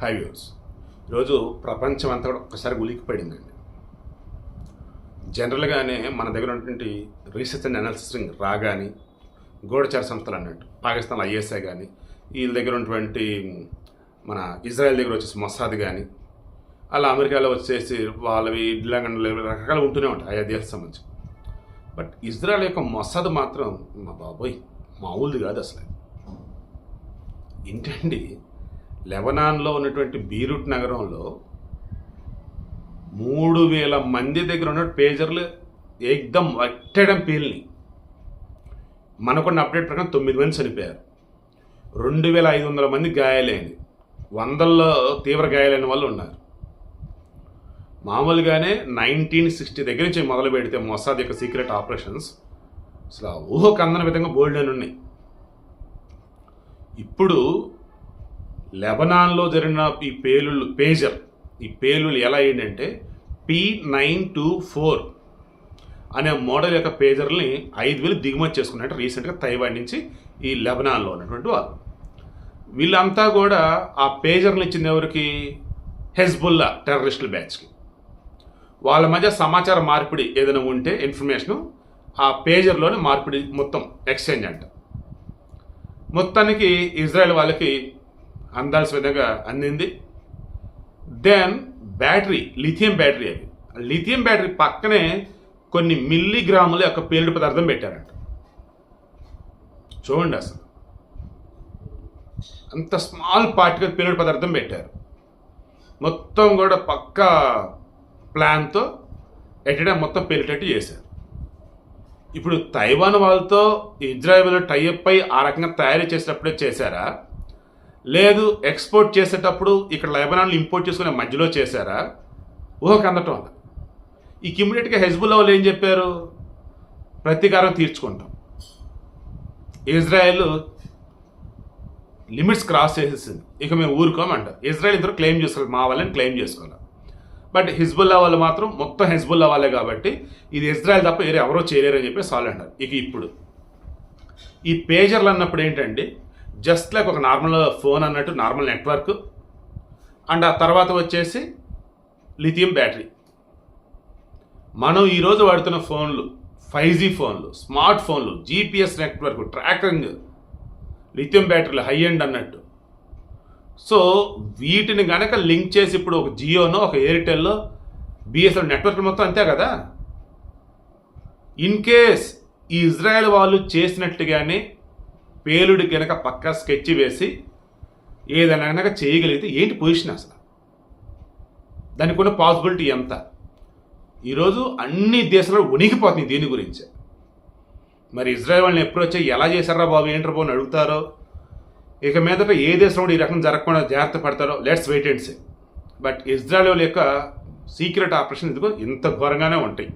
Five years ఈరోజు ప్రపంచం అంతా కూడా ఒక్కసారి ఉలికిపడిందండి జనరల్గానే మన దగ్గర ఉన్నటువంటి రీసెర్చ్ అండ్ అనాలిసిస్ రా కానీ గూఢచార సంస్థలు అన్నట్టు పాకిస్తాన్ ఐఎస్ఐ కానీ వీళ్ళ దగ్గర ఉన్నటువంటి మన ఇజ్రాయెల్ దగ్గర వచ్చేసి మొసాద్ కానీ అలా అమెరికాలో వచ్చేసి వాళ్ళవి ఇట్లాగండ్లు రకరకాలు ఉంటూనే ఉంటాయి ఆయా దేశాలకు సంబంధించి. బట్ ఇజ్రాయెల్ యొక్క మొసాద్ మాత్రం మా బాబోయ్ మామూలుది కాదు అసలు. ఏంటండి? లెబనాన్లో ఉన్నటువంటి బీరూట్ నగరంలో మూడు వేల మంది దగ్గర ఉన్న పేజర్లు ఏకదం వట్టడం పేలిని మనకున్న అప్డేట్ ప్రకారం తొమ్మిది మంది చనిపోయారు. రెండు వేల ఐదు వందల మంది గాయాలైంది. వందల్లో తీవ్ర గాయాలైన వాళ్ళు ఉన్నారు. మామూలుగానే నైన్టీన్ సిక్స్టీ దగ్గర నుంచి మొదలు పెడితే మొసాద్ యొక్క సీక్రెట్ ఆపరేషన్స్ అసలు ఊహకు అందని విధంగా బోల్డ్ అని ఉన్నాయి. ఇప్పుడు లెబనాన్లో జరిగిన ఈ పేలుళ్ళు పేజర్ ఈ పేలుళ్ళు ఎలా ఏంటంటే పి నైన్ టూ ఫోర్ అనే మోడల్ యొక్క పేజర్ని ఐదు వేలు దిగుమతి చేసుకున్నట్టు రీసెంట్గా తైవాన్ నుంచి ఈ లెబనాన్లో ఉన్నటువంటి వాళ్ళు. వీళ్ళంతా కూడా ఆ పేజర్లు ఇచ్చింది ఎవరికి? హెజ్బుల్లా టెర్రరిస్టుల బ్యాచ్కి. వాళ్ళ మధ్య సమాచార మార్పిడి ఏదైనా ఉంటే ఇన్ఫర్మేషను ఆ పేజర్లోనే మార్పిడి మొత్తం ఎక్స్చేంజ్ అంట. మొత్తానికి ఇజ్రాయెల్ వాళ్ళకి అందాల్సిన విధంగా అందింది. దెన్ బ్యాటరీ లిథియం బ్యాటరీ అది. లిథియం బ్యాటరీ పక్కనే కొన్ని మిల్లీగ్రాముల యొక్క పేలుడు పదార్థం పెట్టారంట. చూడండి అసలు. అంత స్మాల్ పార్టికల్ పేలుడు పదార్థం పెట్టారు. మొత్తం కూడా పక్క ప్లాన్తో ఎట్టడా మొత్తం పేలిటట్టు చేశారు. ఇప్పుడు తైవాన్ వాళ్ళతో ఇజ్రాయెల్ టైఅప్ అయి ఆ రకంగా తయారు చేసేటప్పుడే చేశారా? లేదు ఎక్స్పోర్ట్ చేసేటప్పుడు ఇక్కడ లెబనాన్లు ఇంపోర్ట్ చేసుకునే మధ్యలో చేశారా? ఊహకు అందటం వల్ల ఈ ఇమ్మీడియట్గా హెజ్బుల్లా వాళ్ళు ఏం చెప్పారు? ప్రతీకారం తీర్చుకుంటాం. ఇజ్రాయెల్ లిమిట్స్ క్రాస్ చేసేసింది. ఇక మేము ఊరుకోమంటారు ఇజ్రాయెల్ ఇద్దరు క్లెయిమ్ చేసుకోవాలి మా వాళ్ళని క్లెయిమ్ చేసుకోవాలి. బట్ హిజ్బుల్లా వాళ్ళు మాత్రం మొత్తం హిజ్బుల్లా వాళ్ళే కాబట్టి ఇది ఇజ్రాయెల్ తప్ప వేరే ఎవరో చేయలేరు అని చెప్పి సాల్వ్ అంటారు. ఇక ఇప్పుడు ఈ పేజర్లు అన్నప్పుడు ఏంటంటే జస్ట్ లైక్ ఒక నార్మల్ ఫోన్ అన్నట్టు నార్మల్ నెట్వర్క్. అండ్ ఆ తర్వాత వచ్చేసి లిథియం బ్యాటరీ. మనం ఈరోజు వాడుతున్న ఫోన్లు ఫైవ్ జీ ఫోన్లు స్మార్ట్ ఫోన్లు జీపీఎస్ నెట్వర్క్ ట్రాకింగ్ లిథియం బ్యాటరీలు హై ఎండ్ అన్నట్టు. సో వీటిని గనక లింక్ చేసి ఇప్పుడు ఒక జియోనో ఒక ఎయిర్టెల్లో బిఎస్ఎల్ నెట్వర్క్ మొత్తం అంతే కదా? ఇన్ కేస్ ఈ ఇజ్రాయెల్ వాళ్ళు చేసినట్టుగానే పేలుడు కనుక పక్క స్కెచ్ వేసి ఏదైనా కనుక చేయగలిగితే ఏంటి పొజిషన్ అసలు? దానికి ఉన్న పాసిబిలిటీ ఎంత? ఈరోజు అన్ని దేశాలు ఉనికిపోతున్నాయి దీని గురించి. మరి ఇజ్రాయెల్ వాళ్ళని ఎప్పుడు వచ్చి ఎలా చేశారా బాబు ఏంటర్ బాబు అడుగుతారో? ఇక మీదట ఏ దేశంలో కూడా ఈ రకం జరగకుండా జాగ్రత్త పడతారో? Let's wait and see but Israel వాళ్ళ యొక్క సీక్రెట్ ఆపరేషన్ ఇదిగో ఇంత ఘోరంగానే ఉంటాయి.